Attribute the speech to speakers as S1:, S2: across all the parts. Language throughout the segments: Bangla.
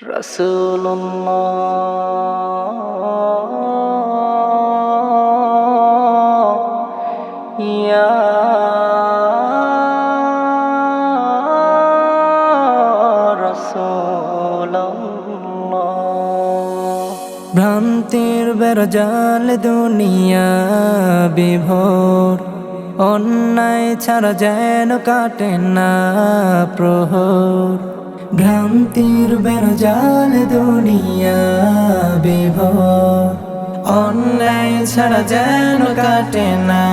S1: রসুল্লাহ ইয়া রাসূলুল্লাহ ভ্রান্তির বেরজাল দুনিয়া বিভোর অন্যায় ছাড়া যেন কাটে না প্রহর। ভ্রান্তির বেরজাল দুনিয়া বিভোর। অন্যায় ছাড়া যেন কাটে না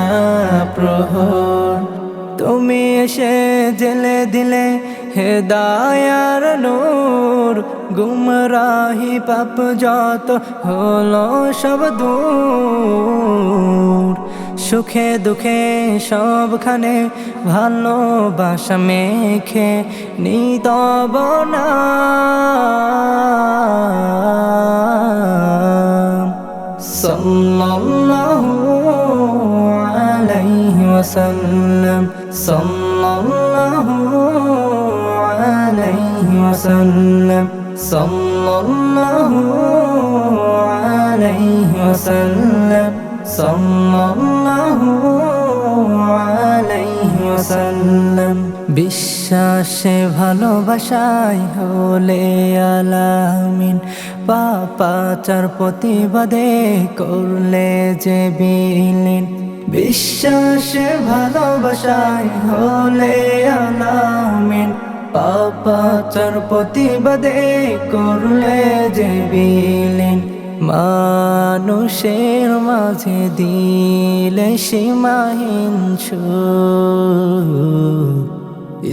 S1: প্রহর। তুমি এসে জেলে দিলে হেদায়ার নূর। গুমরাহি পাপ যত হলো সব দূর। সুখে দুঃখে সবখানে ভালোবাসা মেখে নিতব না। সাল্লাল্লাহু আলাইহি ওয়াসাল্লাম, সাল্লাল্লাহু আলাইহি ওয়াসাল্লাম, সাল্লাল্লাহু আলাইহি ওয়াসাল্লাম। বিশ্বাসে ভালোবাসাই হলে আলামিন পাপাচার প্রতিবাদে করলে যে বিলীন। বিশ্বাসে ভালোবাসাই হলে আলামিন পাপাচার প্রতিবাদে করলে যে বিলীন। মানুষের মাঝে দিলে সীমাহীন।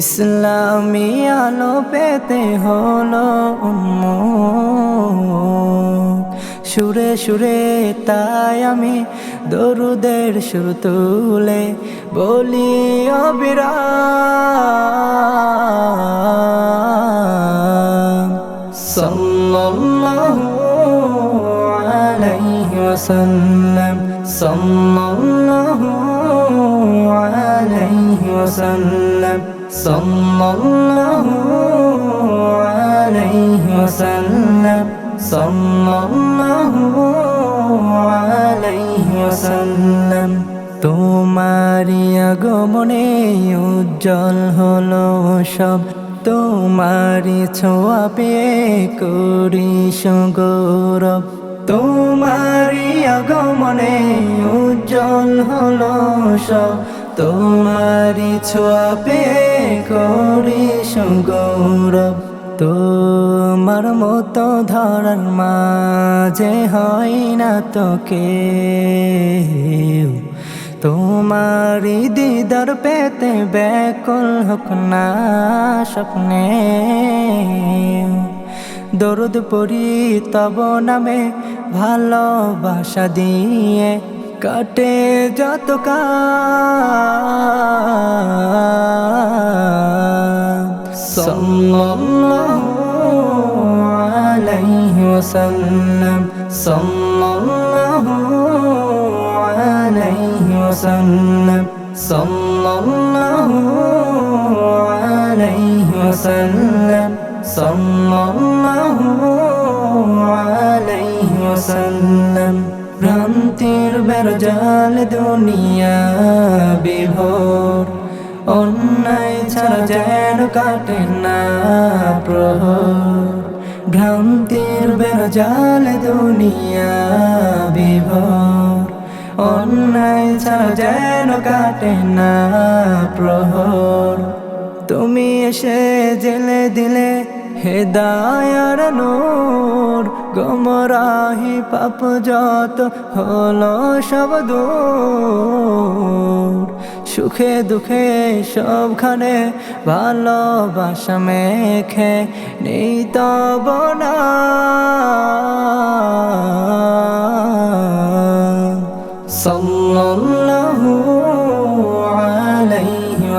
S1: ইসলামী আলো পেতে হলো সুরে সুরে তাই আমি দরুদের সুর তুলে বলি অবিরাম সাল্লাল্লাহু আলাইহি ওয়াসাল্লাম সাল্লাল্লাহু আলাইহি ওয়াসাল্লাম সাল্লাল্লাহু আলাইহি ওয়াসাল্লাম সাল্লাল্লাহু আলাইহি ওয়াসাল্লাম তোমারি আগমনে উজ্জ্বল হলো সব। তোমারি ছোঁয়া পেয়ে করি সগৌরব তোমারি আগমনে উজ্জ্বল হলো সব। তোমারি ছোঁয়া পেয়ে করি সগৌরব তোমার মতো ধরার মাঝে হয় না তোকে। তোমারি দিদার পেতে ব্যাকুল হোক না স্বপ্নে। দরুদ পড়ি তব নামে ভালোবাসা দিয়ে কাটে যত আলাইহি ওয়াসাল্লাম। সাল্লাল্লাহু আলাইহি ওয়াসাল্লাম। সাল্লাল্লাহু আলাইহি ওয়াসাল্লাম, ভ্রান্তির বেরজাল দুনিয়া বিভোর। অন্যায় ছাড়া যেন কাটে না প্রহর। ভ্রান্তির বেরজাল দুনিয়া বিভোর। অন্যায় ছাড়া যেন কাটে না প্রহর। এসে জেলে দিলে হেদায়ার নূর, গমরাহি পাপ যত হলো সব দূর। সুখে দুঃখে সবখানে ভালোবাসা মেখে নেই তব না। সাল্লাল্লাহু